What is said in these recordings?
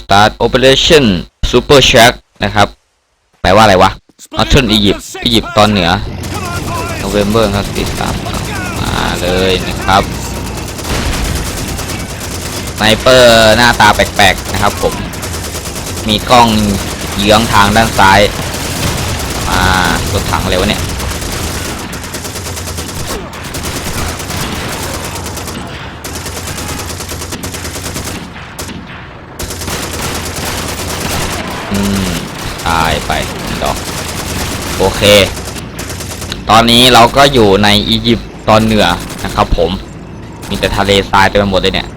start operation super shack นะครับ แปลว่าอะไรวะ Northern Egypt อียิปต์ตอนเหนือ November ครับติดตามมาเลยนะครับสไนเปอร์หน้าตาแปลกๆนะครับผม มีกล้องเยื้องทางด้านซ้าย มารถถังเลยวะเนี่ย อืม ตายไปดอกโอเค ตอนนี้เราก็อยู่ในอียิปต์ตอนเหนือนะครับผม มีแต่ทะเลทรายเต็มไปหมดเลยเนี่ย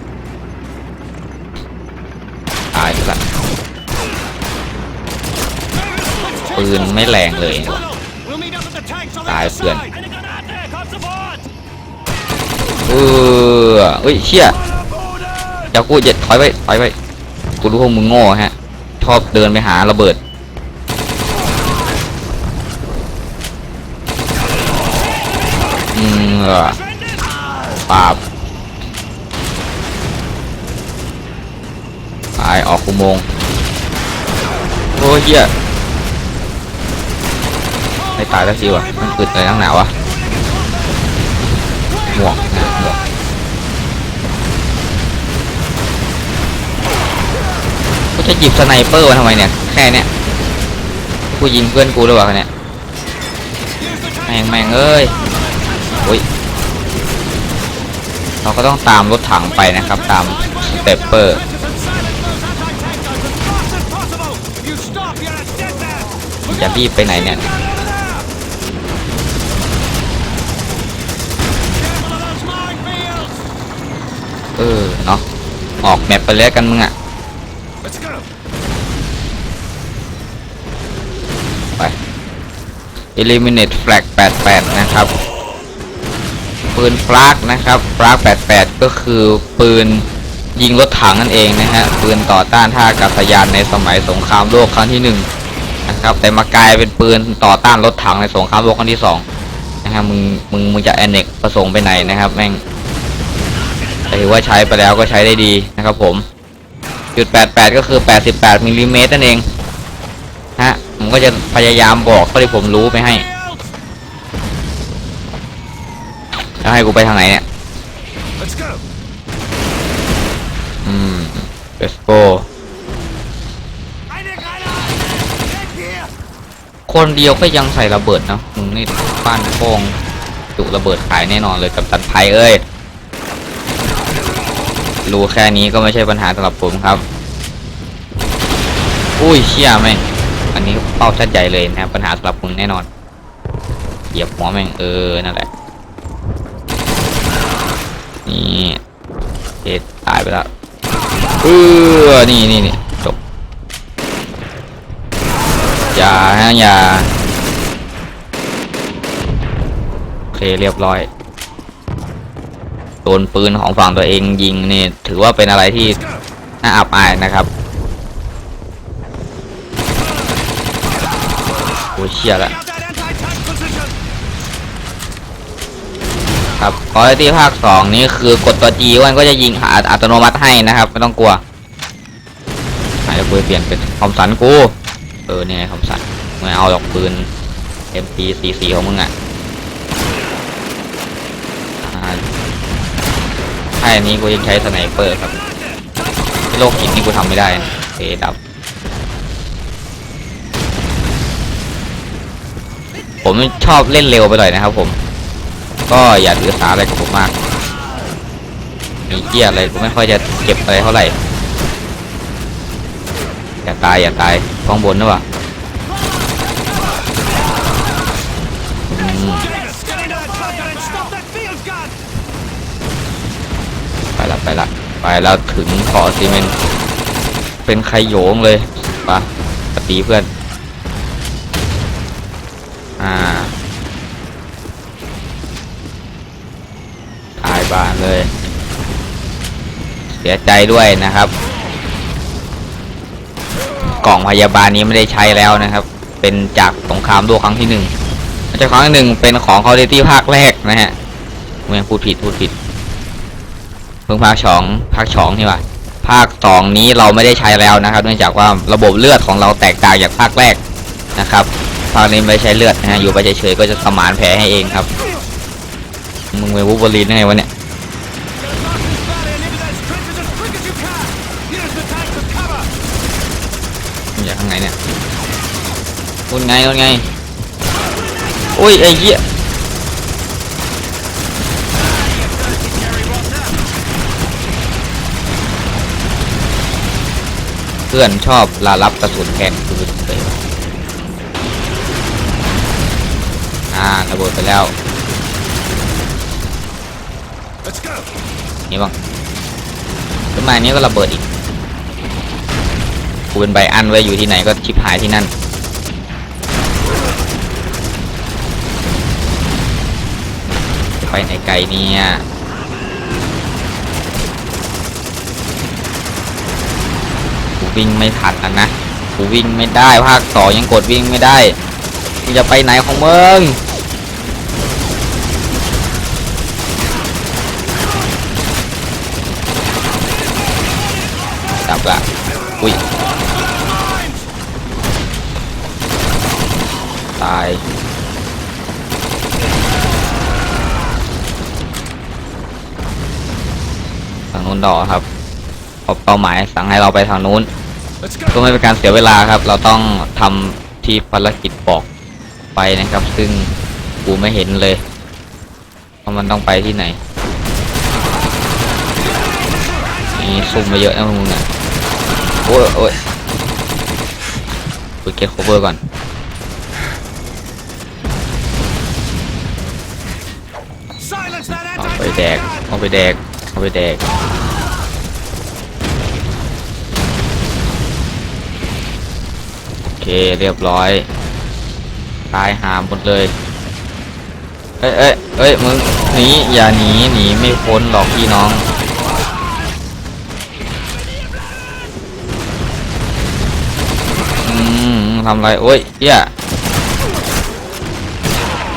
ตายไปละปืนไม่แรงเลย ตายเพื่อนเออเฮ้ยเชี่ยเดี๋ยวกูจะถอยไปถอยไปกูรู้พวกมึงโง่ฮะ ชอบเดินไปหาระเบิด อืมเออ ปาบไปออกอุโมงค์โอ้ยเฮียไม่ตายแล้วสิวะมันอึดอะไรทั้งหนาวะหมวกหมวกกูจะหยิบสไนเปอร์มาทำไมเนี่ย แค่เนี้ยกูยิงเพื่อนกูหรือเปล่าเนี่ยแม่งแม่งเอ้ย อ้ยเราก็ต้องตามรถถังไปนะครับ ตามสเตปเปอร์จะรีบไปไหนเนี่ยเออเนาะออกแมปไปเลยกันมึงอะไป eliminate flag 88 นะครับ ปืนฟลากนะครับฟลาก88 ก็คือปืนยิงรถถังนั่นเองนะฮะปืนต่อต้านท่าอากาศยานในสมัยสงครามโลกครั้งที่หนึ่งนะครับแต่มากลายเป็นปืนต่อต้านรถถังในสงครามโลกครั้งที่สองนะฮะมึงมึงมึงจะแอนเน็กประสงค์ไปไหนนะครับแม่งแต่ถือว่าใช้ไปแล้วก็ใช้ได้ดีนะครับผมจุด88 ก็คือ 88มิลลิเมตรนั่นเองฮะผมก็จะพยายามบอกเท่าที่ผมรู้ไปให้ แล้วให้กูไปทางไหนเนี่ย Let's go. อืม let's go Eine Granate. Get here. คนเดียวก็ยังใส่ระเบิดนะมึงนี่บ้านโป้งจุระเบิดขายแน่นอนเลยกับตันไพเอ้ย รู้แค่นี้ก็ไม่ใช่ปัญหาสำหรับผมครับ อุ้ยเชี่ยแม่ง อันนี้เป้าชัดใหญ่เลยนะครับปัญหาสำหรับมึงแน่นอน เหยียบหัวแม่งเออ นั่นแหละ นี่เอ็ดตายไปแล้วเออนี่นี่นี่จบ อย่าฮะอย่าโอเคเรียบร้อยโดนปืนของฝั่งตัวเองยิงนี่ถือว่าเป็นอะไรที่น่าอับอายนะครับโอ้เชี่ยละ ครับคอร์ที่ภาคสองนี้คือกดตัว G มันก็จะยิงอัตอัตโนมัติให้นะครับไม่ต้องกลัวหายแล้วกูเปลี่ยนเป็นคอมสันกู เออเนี่ยคอมสันไม่เอาหรอกปืน MP44 ของมึงอะอ่าใช่อันนี้กูยังใช้สไนเปอร์ครับโลกหินนี่กูทำไม่ได้นะโอเคดับผมชอบเล่นเร็วไปหน่อยนะครับผม ก็อย่าถือสาอะไรกับผมมาก มีเกียอะไรผมไม่ค่อยจะเก็บอะไรเท่าไหร่ อย่าตายอย่าตายข้างบนนะวะไปละไปละไปแล้วถึงเกาะซีเมนเป็นใครโยงเลยปะปฏิเพื่อน สียใจด้วยนะครับ กล่องพยาบาลนี้ไม่ได้ใช้แล้วนะครับ เป็นจากสงครามโลกครั้งที่หนึ่งไม่ใช่ครั้งที่หนึ่งเป็นของคอร์เดตี้ภาคแรกนะฮะผมยังพูดผิดพูดผิด เพิ่งภาคสองภาคสองนี่ว่าภาคสองนี้เราไม่ได้ใช้แล้วนะครับ เนื่องจากว่าระบบเลือดของเราแตกต่างจากภาคแรกนะครับภาคนี้ไม่ใช้เลือดนะฮะอยู่ไปเฉยๆก็จะสมานแผลให้เองครับ มึงเป็นวูล์ฟเวอรีนได้ไงวะเนี่ยาข้างไหนเนี่ยคุณไงคุณไงอุ้ยไอ้เหี้ยเพื่อนชอบลารับกระสุนแทนคืนเลยอ่าระเบิดไปแล้ว Let's go. นี่บ้างขึ้นมาอันนี้ก็ระเบิดอีก กูเป็นใบอันไว้อยู่ที่ไหนก็ชิบหายที่นั่น ไปไหนไกลเนี่ยกูวิ่งไม่ทันนะกูวิ่งไม่ได้ภาคต่อยังกดวิ่งไม่ได้มึงจะไปไหนของมึงดับละอุ้ย ตาย ทางนู้นต่อครับเพราะเป้าหมายสั่งให้เราไปทางนู้น Let's เพื่อ go. ไม่เป็นการเสียเวลาครับ เราต้องทำที่ภารกิจบอกไปนะครับ ซึ่งกูไม่เห็นเลยว่ามันต้องไปที่ไหนนี่ซุ่มมาเยอะนะพวกมึงอะโอ้ยโอ้ยกูเก็ตโคเวอร์ก่อน Silence that เอา ไปแดก เอาไปแดก เอาไปแดก โอเคเรียบร้อย ตายหามหมดเลย เอ้ยเอ้ยเอ้ยมึงหนีอย่าหนีหนีไม่พ้นหรอกพี่น้องอืมทำไรโอ้ยเหี้ย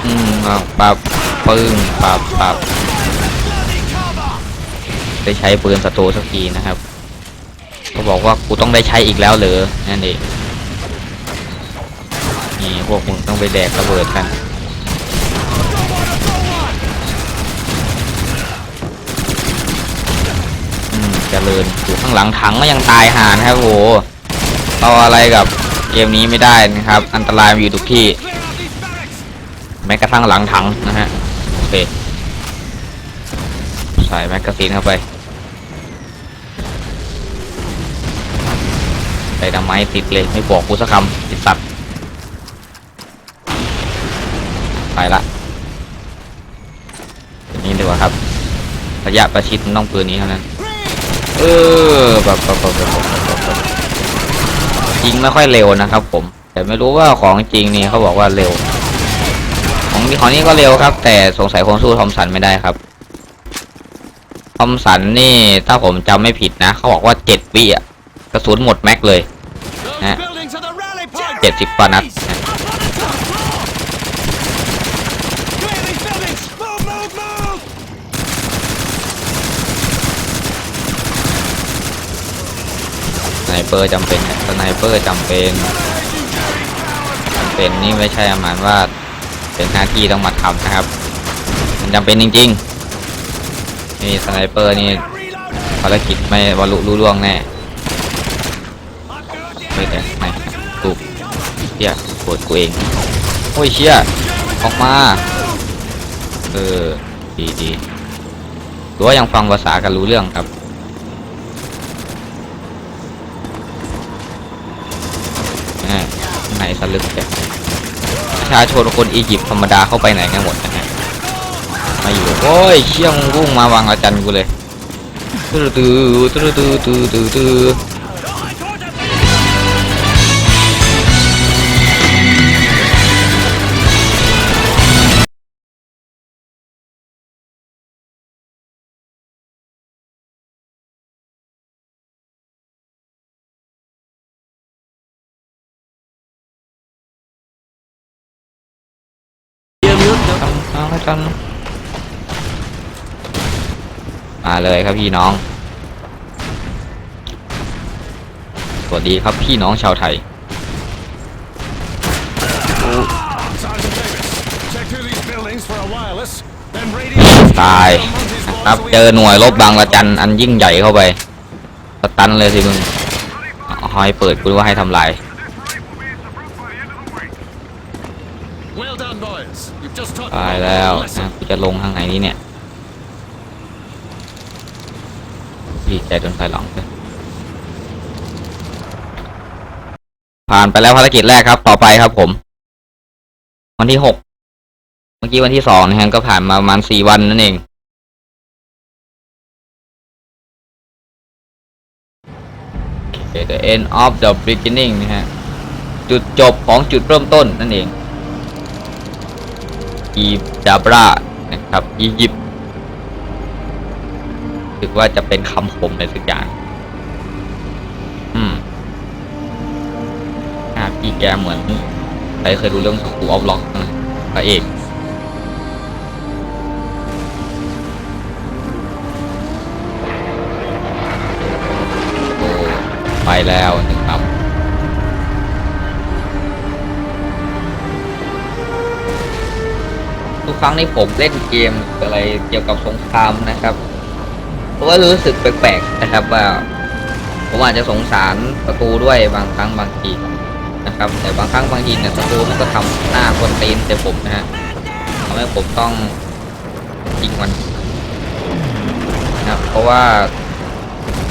อืมปับปับปึ้งปับปับ ได้ใช้ปืนศัตรูสักทีนะครับ ก็บอกว่ากูต้องได้ใช้อีกแล้วเหรอนั่นเองนี่พวกมึงต้องไปแดกระเบิดกันอืมเจริญอยู่ข้างหลังถังก็ยังตายหานครับโหเราอะไรกับเกมนี้ไม่ได้นะครับ อันตรายมันอยู่ทุกที่ แม้กระทั่งหลังถังนะฮะ โอเค ใส่แม็กกาซีนเข้าไป ใส่ทำไมติดเลยไม่บอกกูสักคำติดสัตว์ไปละตัวนี้ดีกว่าครับ ระยะประชิดนต้องปืนนี้เท่านั้น เออแบบแบบแบบแบบแบบแบบแบบยิงไม่ค่อยเร็วนะครับ ผม แต่ไม่รู้ว่าของจริงนี่เขาบอกว่าเร็ว ของนี่ของนี่ก็เร็วครับ แต่สงสัยคงสู้ทอมสันไม่ได้ครับทอมสันนี่ถ้าผมจำไม่ผิดนะ เขาบอกว่าเจ็ดวิอะ กระสุนหมดแม็กเลย Those Yeah. buildings are the rally point. เจ็ดสิบกว่านัด Up on the top floor. Clear these buildings. Move, move, move. สไนเปอร์จำเป็นนะสไนเปอร์จำเป็นจำเป็นนี่ไม่ใช่ประมาณว่าเป็นหน้าที่ต้องมาทำนะครับ มันจำเป็นจริงๆนี่สไนเปอร์นี่ Reload. ภารกิจไม่บรรลุรู้ล่วงแน่ I'm good. เฮ้ยแต่ไหนกูเชี่ยปวดกูเองโอ้ยเชี่ยออกมาเออดีดีหรือว่ายังฟังภาษากันรู้เรื่องครับแหมไหนสลึกแกประชาชนคนอียิปต์ธรรมดาเข้าไปไหนกันหมดนะฮะมาอยู่โอ้ยเชี่ยงรุ่งมาวางอาจันกูเลยตื้อตื้อตื้อตื้อตื้อตื้อ เลยครับพี่น้อง สวัสดีครับพี่น้องชาวไทย ตายครับเจอหน่วยรบบางระจันอันยิ่งใหญ่เข้าไปสตันเลยสิมึงเอาให้เปิดกูว่าให้ทำลาย ตายแล้วนะกูจะลงทางไหนนี่เนี่ย พี่ใจโดนไฟหลงเลยผ่านไปแล้วภารกิจแรกครับ ต่อไปครับผม วันที่หกเมื่อกี้วันที่สองนะฮะก็ผ่านมาประมาณสี่วันนั่นเอง Okay, the end of the beginning นะฮะ จุดจบของจุดเริ่มต้นนั่นเองอีดาบรานะครับอียิปต์ ถือว่าจะเป็นคำคมอะไรสักอย่าง อืมหน้าพี่แกเหมือนใครเคยดูเรื่องสกูออฟล็อกพระเอกโอ้ไปแล้วนะครับทุกครั้งที่ผมเล่นเกมอะไรเกี่ยวกับสงครามนะครับ ก็รู้สึกแปลกๆนะครับว่า ผมอาจจะสงสารศัตรูด้วยบางครั้งบางทีนะครับ แต่บางครั้งบางทีเนี่ยศัตรูมันก็ทำหน้าคนตีนใส่ผมนะฮะทำให้ผมต้องยิงมันนะครับเพราะว่า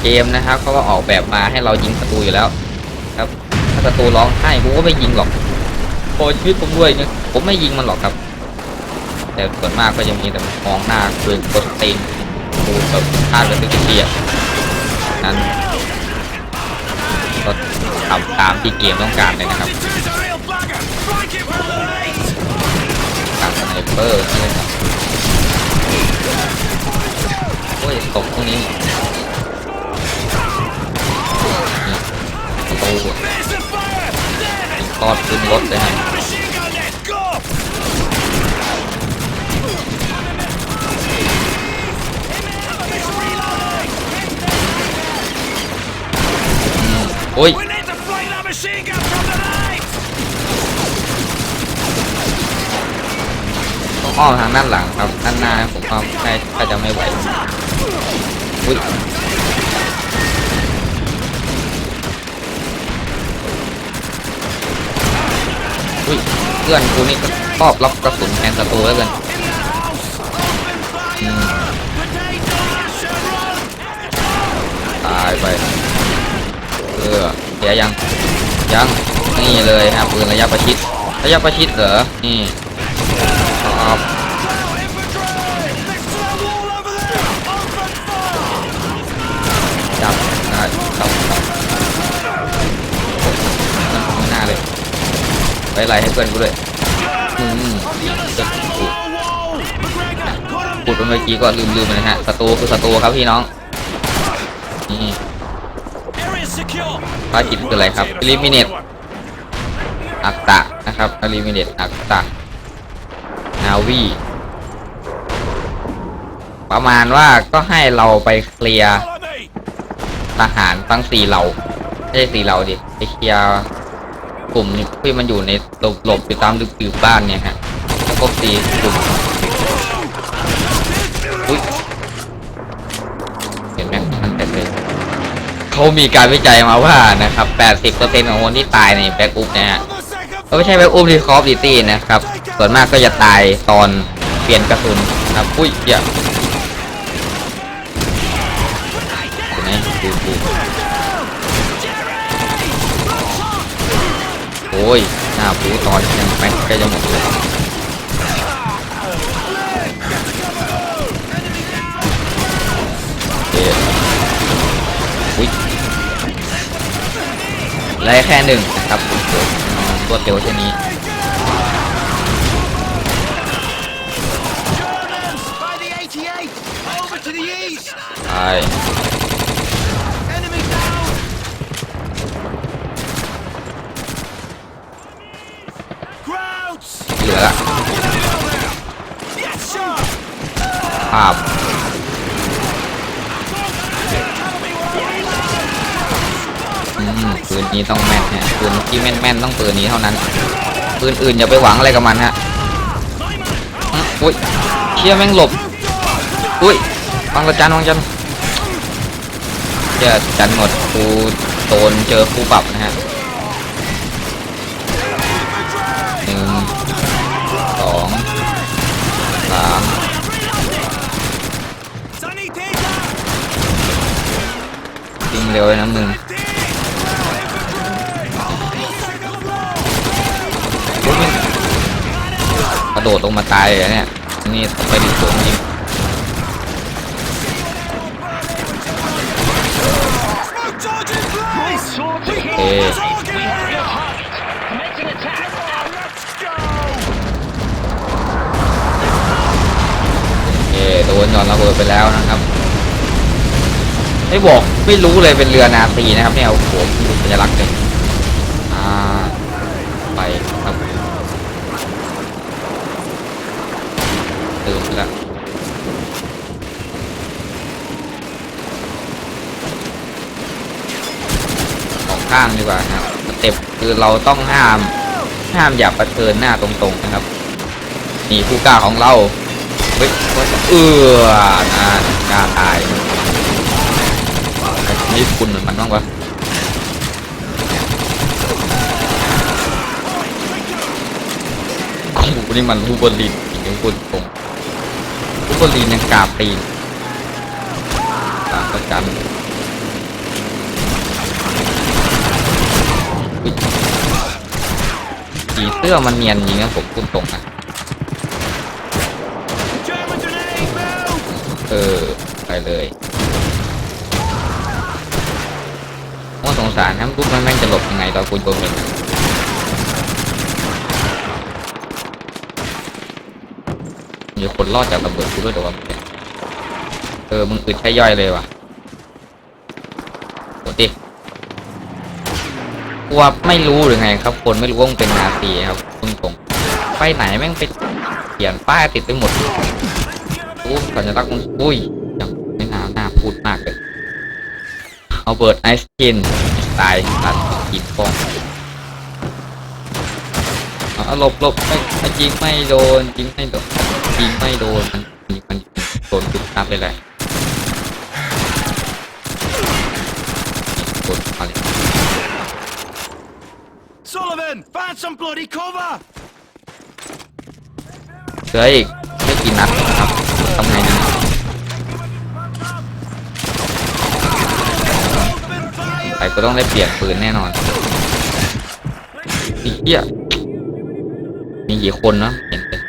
เกมนะครับเขาก็ออกแบบมาให้เรายิงศัตรูอยู่แล้ว ครับ ถ้าศัตรูร้องไห้ผมก็ไม่ยิงหรอกโอชีวิตผมด้วยเนี่ยผมไม่ยิงมันหรอกครับ แต่ส่วนมากก็จะมีแต่มองหน้าคือกดตีน แบบท่าเรือตึกเตียนั้นก็ทำตามที่เกมต้องการเลยนะครับการสไนเปอร์นี่เลยครับโอ้ยตกตรงนี้นี่ประตู There's the fire. Damn it. ทอดขึ้นรถเลยฮะ Machine โอ้ย We need to flank that machine gun from the right. ต้องอ้อมทางด้านหลังครับด้านหน้าผมว่าใช่ถ้าจะไม่ไหวอุ้ยอุ้ยเพื่อนกูนี่ก็ชอบล็อกกระสุนแทนศัตรูแล้วกัน In the house. Open อื fire. ม Grenade launcher. Run. ตายไปเออเสียยังยังนี่เลยฮะปืนระยะประชิดระยะประชิดเหรอนี่ชอบจับได้จับจับข้างหน้าเลยไปไล่ให้เพื่อนกูด้วยอืมจะขุดปุดไปเมื่อกี้ก็ลืมลืมไปนะฮะศัตรูคือศัตรูครับพี่น้อง ภารกิจคืออะไรครับ eliminate อักตะนะครับ eliminate อักตะนาวีประมาณว่าก็ให้เราไปเคลียร์ทหารตั้งสี่เหล่าไม่ใช่สี่เหล่าดิไปเคลียร์กลุ่มที่มันอยู่ในหลบหลบอยู่ตามดึกๆบ้านเนี่ยฮะแล้วก็ตีกลุ่ม เขามีการวิจัยมาว่านะครับ 80%ของคนที่ตายในแบ็กอุปนะฮะก็ไม่ใช่แบ็กอุปที่คอฟดิตี้นะครับ ส่วนมากก็จะตายตอนเปลี่ยนกระสุนนะครับอุ้ยเยวเห็นไหมดูดูโอ้ยหน้าปูตอนยังแม็กใกล้จะหมดเลย และแค่หนึ่งครับตัวเต๋วเช่นนี้ไปเหลือละภาพ อืมปื นี้ต้องแม่นเนี่ยปืนที่แม่นแม่นๆต้องปืนนี้เท่านั้นปืนอื่นอย่าไปหวังอะไรกับมันฮะอุ้ยเชี่ยแม่งหลบอุ้ยวังละจันวังจันเชี่ยจันหมดครูโดนเจอครูปรับนะฮะหนึ่งสองสามวิ่งเร็วเลยนะมึง ดดลงมาตายเลยเนี่ยนี่ไปดิสูงจริงเอเอโดนหย่อนระเบิดไปแล้วนะครับไม่บอกไม่รู้เลยเป็นเรือนาซีนะครับเนี่ยโอ้โหดูสัญลักษณ์เลยอ่าไปครับตื่นแล้วสอง ข้างดีกว่านะครับสเต็ปคือเราต้องห้ามห้ามอย่าประเทินหน้าตรงๆนะครับ นี่ผู้กล้าของเราเฮ้ยเออน่ากล้าตายนี่คุณเหมือนมันบ้างวะของกูนี่มันรูบอลินจริงคุณตรงรูบอลินยังกราบตีนตามประกันอุ๊ย สีเสื้อมันเนียนจริงนะผมพูดตรงนะเออไปเลยโอ้สงสารทั้งปุ๊บมันแม่งจะหลบยังไงตอนคุณโดนเป็นมีคนรอดจากระเบิดกูด้วยเดี๋ยวว่าเออมึงอึดใช้ย่อยเลยว่ะโหดิ กลัวไม่รู้หรือไงครับ คนไม่รู้ว่ามึงเป็นนาซีครับคุณตรงไปไหนแม่งไปเขียนป้ายติดไปหมดอู้สัญลักษณ์มันอุ้ยยังไม่น่าน่าพูดมากเลยเอาเบิร์ดไอสกินตายตัดกินฟองเอาหลบหลบไม่ไม่จริงไม่โดนจริงไม่โดนจริงไม่โดนมันมันมันโดนจุดนับเลยแหละโดนอะไร Sullivan, find some bloody cover! เหลืออีกไม่กี่นัดนะครับทำไงดีใครก็ต้องได้เปลี่ยนปืนแน่นอนไอ้เหี้ยมีกี่คนนะเห็นเลย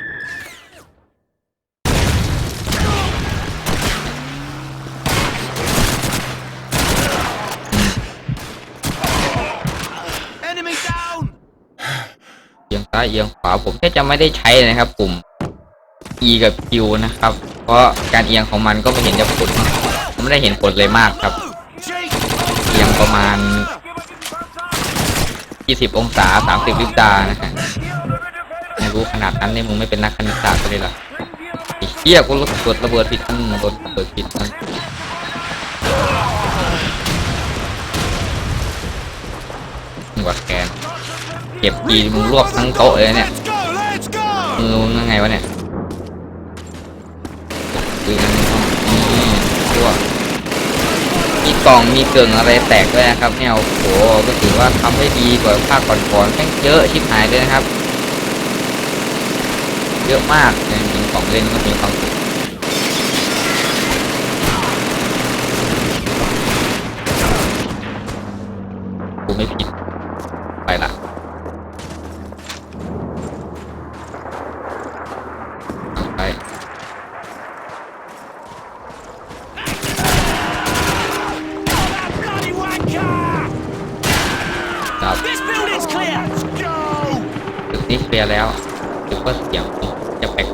Enemy down! เอียงซ้ายเอียงขวาผมแค่จะไม่ได้ใช้นะครับ ปุ่ม E กับ Q นะครับ เพราะการเอียงของมันก็ไม่เห็นจะผลผมไม่ได้เห็นผลเลยมากครับ เอียงประมาณ 20 องศา 30ลิบดานะฮะไม่รู้ขนาดนั้นเนี่ยมึงไม่เป็นนักคณิตศาสตร์เลยล่ะไอ้เหี้ยกูรถกดระเบิดผิดอันรถระเบิดผิดอันมึงว่าแกน เก็บกีมึงรวบทั้งโต๊ะเลยเนี่ยมือมึงยังไงวะเนี่ยปืนนี่ตัวมีกล่องมีเกิงอะไรแตกด้วยนะครับเนี่ยโอ้โหก็ถือว่าทำได้ดีกว่าภาคก่อนๆแม่งเยอะชิบหายเลยนะครับ เยอะมากเนี่ยมีของเล่นก็มีความสุข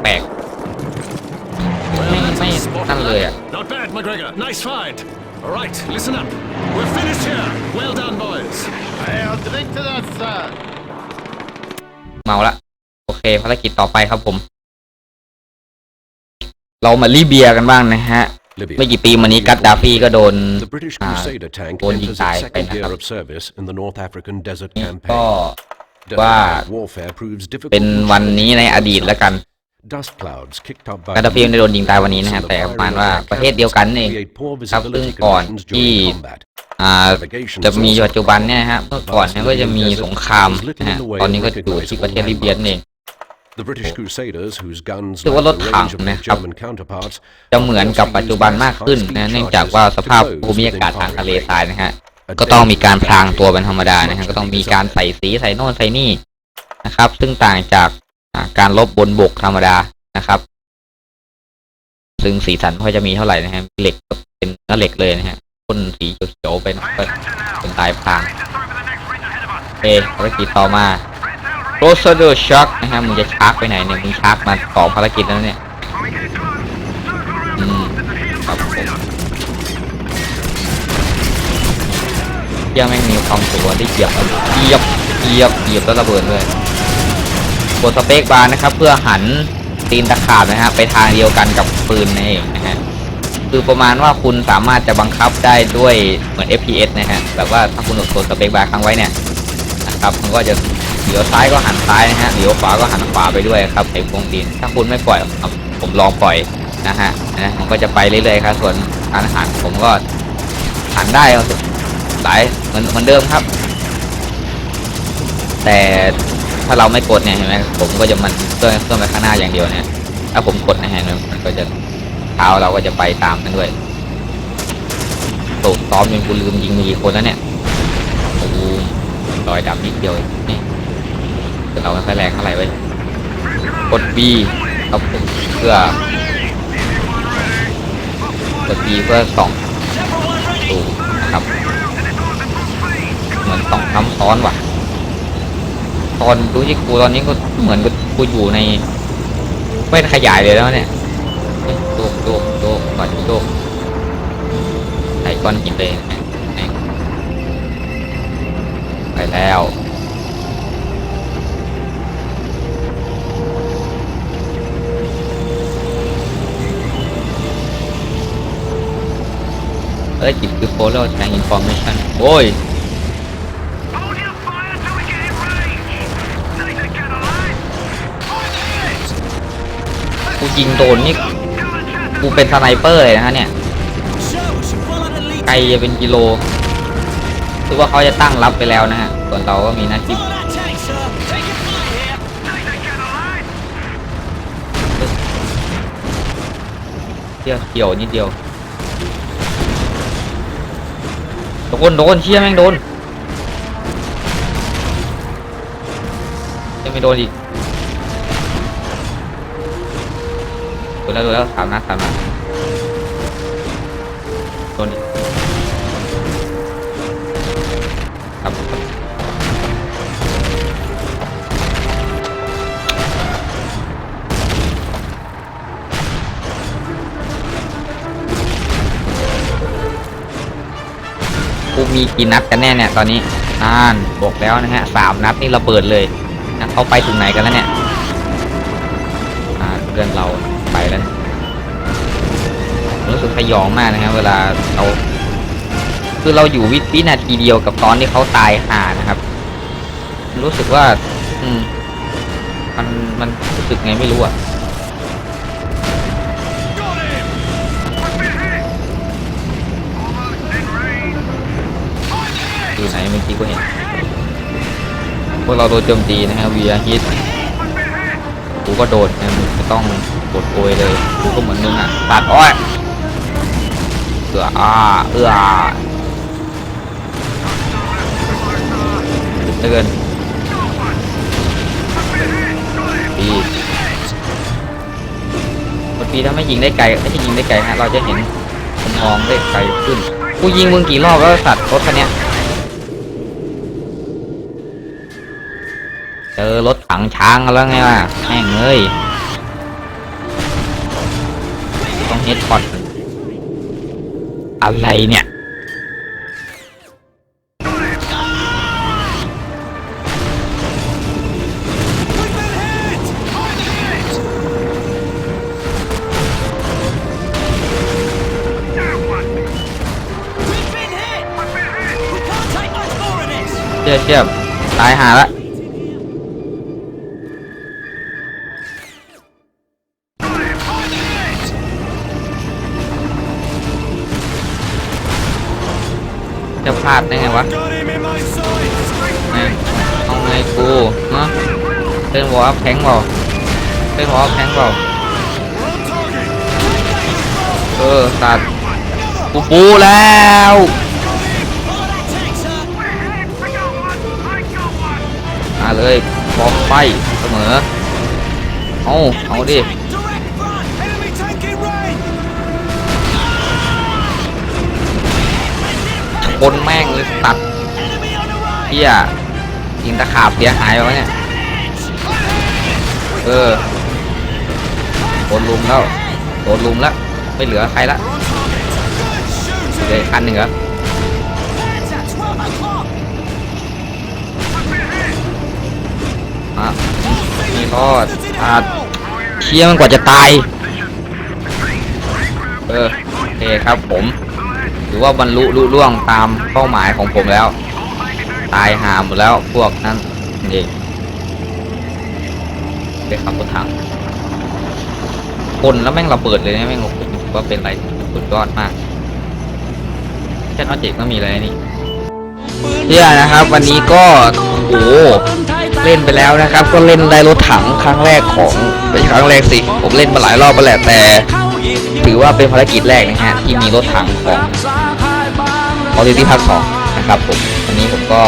ปลกๆไม่ไม่นั่นเลยอะ Not bad, McGregor. Nice find. All right, listen up. We're finished here. Well done, boys. I'll drink to that, sir. เมาละโอเคภารกิจต่อไปครับผม เรามารีเบียร์กันบ้างนะฮะ Libya. ไม่กี่ปีมานี้กัดดาฟีก็โดน The British อ่า Crusader tank โดนยิง enters ตาย its ไป second นะครับ year of service in the North African Desert ก็ Campaign. ว่า Desert warfare proves difficult เป็นวันนี้ในอดีตแล้วกัน Dust clouds kicked up by กัดดาฟีไม่ได้โดนยิงตายวันนี้นะฮะแต่ประมาณว่าประเทศเดียวกันเองครับซึ่งก่อนที่อ่าจะมีปัจจุบันเนี่ยนะฮะเมื่อก่อนเนี่ยก็จะมีสงครามนะฮะตอนนี้ก็อยู่ที่ประเทศลิเบียนั่นเอง The British Crusaders, whose guns ถือว่า lacked รถ the ถัง range of their นะครับ German counterparts, จะเหมือนกับปัจจุบันมากขึ้นนะเนื่องจากว่าสภาพภูมิอากาศทางทะเลทรายนะฮะก็ต้องมีการพรางตัวเป็นธรรมดานะฮะก็ต้องมีการใส่สีใส่โน่นใส่นี่นะครับ ซึ่งต่างจากอ่า การลบบนบกธรรมดานะครับ ซึ่งสีสันไม่ค่อยจะมีเท่าไหร่นะฮะเหล็กเป็นเนื้อเหล็กเลยนะฮะพ่นสีเขียวๆเป็นเป็นลายพรางเอภารกิจต่อมา Procedure Shock นะฮะมึงจะชาร์จไปไหนเนี่ยมึงชาร์จมาสองภารกิจแล้วเนี่ยอืมครับผมเที่ยแม่งมีความสุขที่เหยียบเหยียบเหยียบเหยียบแล้วระเบิดเลย กดสเปคบาร์นะครับ เพื่อหันตีนตะขาบนะฮะไปทางเดียวกันกับปืนนั่นเองนะฮะคือประมาณว่าคุณสามารถจะบังคับได้ด้วยเหมือน FPS นะฮะแบบว่าถ้าคุณกดสเปคบาร์ค้างไว้เนี่ยนะครับมันก็จะเลี้ยวซ้ายก็หันซ้ายนะฮะเลี้ยวขวาก็หันขวาไปด้วยครับไอ้พวงตีนถ้าคุณไม่ปล่อยผมลองปล่อยนะฮะนะมันก็จะไปเรื่อยๆครับส่วนการหันผมก็หันได้หลายเหมือนเหมือนเดิมครับ แต่ ถ้าเราไม่กดเนี่ยเห็นไหมผมก็จะมันเคลื่อนเคลื่อนไปข้างหน้าอย่างเดียวเนี่ยถ้าผมกดนะฮะมันก็จะเท้าเราก็จะไปตามกันด้วยตกซ้อมจนกูลืมยิงมีกี่คนแล้วเนี่ยโอ้โหรอยดำนิดเดียวนี่แต่เราไม่ค่อยแรงเท่าไหร่เว้ยกด B ครับผมเพื่อกด B เพื่อส่องดูนะครับ เหมือนส่องซ้ำซ้อนว่ะ ตอนดูที่กูตอนนี้ก็เหมือนกักูอยู่ในไม่ขยายเลยแล้วเนี่ยโยกโยกโยกก่อนโยกใส่ก้อนหินเลยนะแม่งไปแล้วเอ้ยจิตคือ follow tank information โอ้ย ยิงโดนนี่กูเป็นสไนเปอร์เลยนะฮะเนี่ยไกลจะเป็นกิโลคือว่าเขาจะตั้งรับไปแล้วนะฮะ ส่วนเราก็มีหน้าที่เที่ยวเกี่ยวนิดเดียวโดนโดนเชี่ยแม่งโดนยังไม่โดนอีก ดนแล้วโดนแล้วสามนัดสามนัดโดนอีกครับครับกูมีกี่นัดกันแน่เนี่ยตอนนี้น่านบอกแล้วนะฮะสามนัดนี่ระเบิดเลยนะเขาไปถึงไหนกันแล้วเนี่ยอ่าเพื่อนเรา รู้สึกสยองมากนะครับ เวลาเราคือเราอยู่วิวินาทีเดียวกับตอนที่เขาตายห่านะครับ รู้สึกว่า อืม มันมันรู้สึกไงไม่รู้อะอยู่ไหนเมื่อกี้ก็เห็นพวกเราโดนโจมตีนะครับวีอาฮิตกูก็โดดนะมึงจะต้องกดโอยเลยกูก็เหมือนมึงอะตัดอ้อย อืออาเอืออาเหลือเกินปีกดปีถ้าไม่ยิงได้ไกลไม่ใช่ยิงได้ไกลฮะเราจะเห็นมุมมองได้ไกลขึ้นกูยิงมึงกี่รอบแล้วสัตว์รถคันเนี้ยเจอรถถังช้างแล้วไงวะแม่งเอ้ยต้องเฮดพอด อะไรเนี่ยเชี่ยเชี่ยตายหาละ ลาดได้ไงวะเอาไงกูฮะเต้นวอลแพงเปล่าเต้นวอลแพงเปล่าเออตัดกูปูแล้วมาเลยพร้อมไฟเสมอเอาเอาดิ ชนแม่งเลยตัดเฮียยิงตะขาบเสียหายไปวเนี่ย เออโดนลุมแล้วโดนลุมแล้วไม่เหลือใครละเหลืออีกคันหนึ่งเหรออะนี่รอดอาเชี่ยมันกว่าจะตาย เออโอเคครับผม ถือว่าบรรลุลุล่วงตามเป้าหมายของผมแล้ว ตายหาหมดแล้วพวกนั้นนี่เป็นขับรถถังคนแล้วแม่งระเบิดเลยนะแม่งโอ้โหว่าเป็นอะไรสุดยอดมากแค่นอเจกก็มีอะไรนี่เชื่อนะครับ วันนี้ก็โอ้โหเล่นไปแล้วนะครับ ก็เล่นได้รถถังครั้งแรกของไม่ใช่ครั้งแรกสิ ผมเล่นมาหลายรอบไปแหละแต่ ถือว่าเป็นภารกิจแรกนะฮะที่มีรถถังของออริตี้ภาคสองนะครับผมวันนี้ผมก็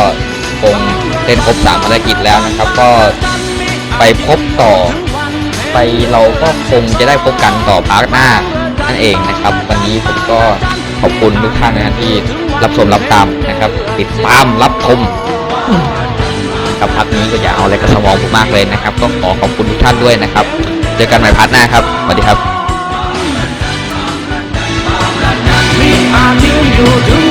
คงเล่นครบสามภารกิจแล้วนะครับ ก็ไปพบต่อ ไปเราก็คงจะได้พบกันต่อพาร์ทหน้านั่นเองนะครับ วันนี้ผมก็ขอบคุณทุกท่านนะฮะที่รับชมรับตามนะครับ ติดตามรับชมกับพักนี้ก็อย่าเอาอะไรกับสมองผมมากเลยนะครับ ก็ขอขอบคุณทุกท่านด้วยนะครับ เจอกันใหม่พาร์ทหน้าครับสวัสดีครับ you do